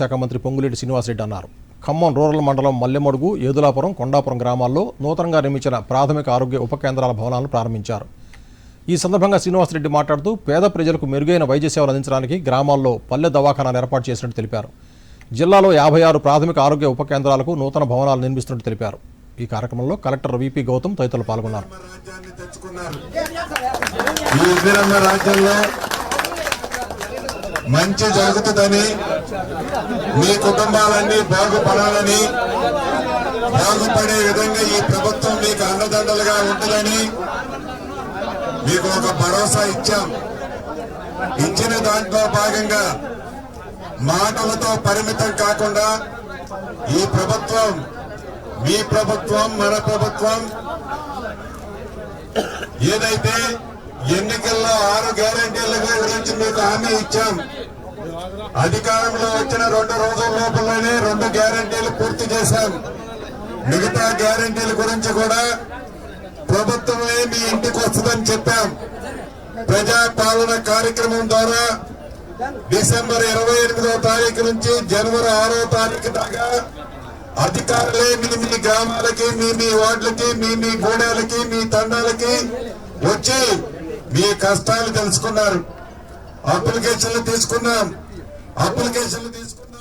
శాఖ మంత్రి పొంగులేటి శ్రీనివాసరెడ్డి అన్నారు. ఖమ్మం రూరల్ మండలం మల్లెమడుగు ఏదులాపురం కొండాపురం గ్రామాల్లో నూతనంగా నిర్మించిన ప్రాథమిక ఆరోగ్య ఉప కేంద్రాల భవనాలను ప్రారంభించారు. ఈ సందర్భంగా శ్రీనివాసరెడ్డి మాట్లాడుతూ పేద ప్రజలకు మెరుగైన వైద్య సేవలు అందించడానికి గ్రామాల్లో పల్లె దవాఖానాలు ఏర్పాటు చేసినట్టు తెలిపారు. జిల్లాలో యాభై ఆరు ప్రాథమిక ఆరోగ్య ఉప కేంద్రాలకు నూతన భవనాలు నిర్మిస్తున్నట్టు తెలిపారు. ఈ కార్యక్రమంలో కలెక్టర్ విపి గౌతమ్ తదితరులు పాల్గొన్నారు. మంచి జరుగుతుందని మీ కుటుంబాలన్నీ బాగుపడాలని బాగుపడే విధంగా ఈ ప్రభుత్వం మీకు అండదండలుగా ఉంటుందని మీకు ఒక భరోసా ఇచ్చాం. ఇచ్చిన దాంట్లో భాగంగా మాటలతో పరిమితం కాకుండా ఈ ప్రభుత్వం మీ ప్రభుత్వం మన ప్రభుత్వం ఏదైతే ఎన్నికల్లో ఆరు గ్యారంటీల గురించి మీకు హామీ ఇచ్చాం. అధికారంలో వచ్చిన రెండు రోజుల లోపలనే రెండు గ్యారంటీలు పూర్తి చేశాం. మిగతా గ్యారంటీల గురించి కూడా ప్రభుత్వమే మీ ఇంటికి వస్తుందని చెప్పాం. ప్రజా పాలన కార్యక్రమం ద్వారా డిసెంబర్ ఇరవై ఎనిమిదవ తారీఖు నుంచి జనవరి ఆరో తారీఖు దాకా అధికారులే మీ మీ గ్రామాలకి మీ మీ వార్డులకి మీ మీ గూడాలకి మీ తండాలకి వచ్చి మీ కష్టాలు తెలుసుకున్నారు. అప్లికేషన్లు తీసుకున్నాం. అప్లికేషన్లు తీసుకున్నాం.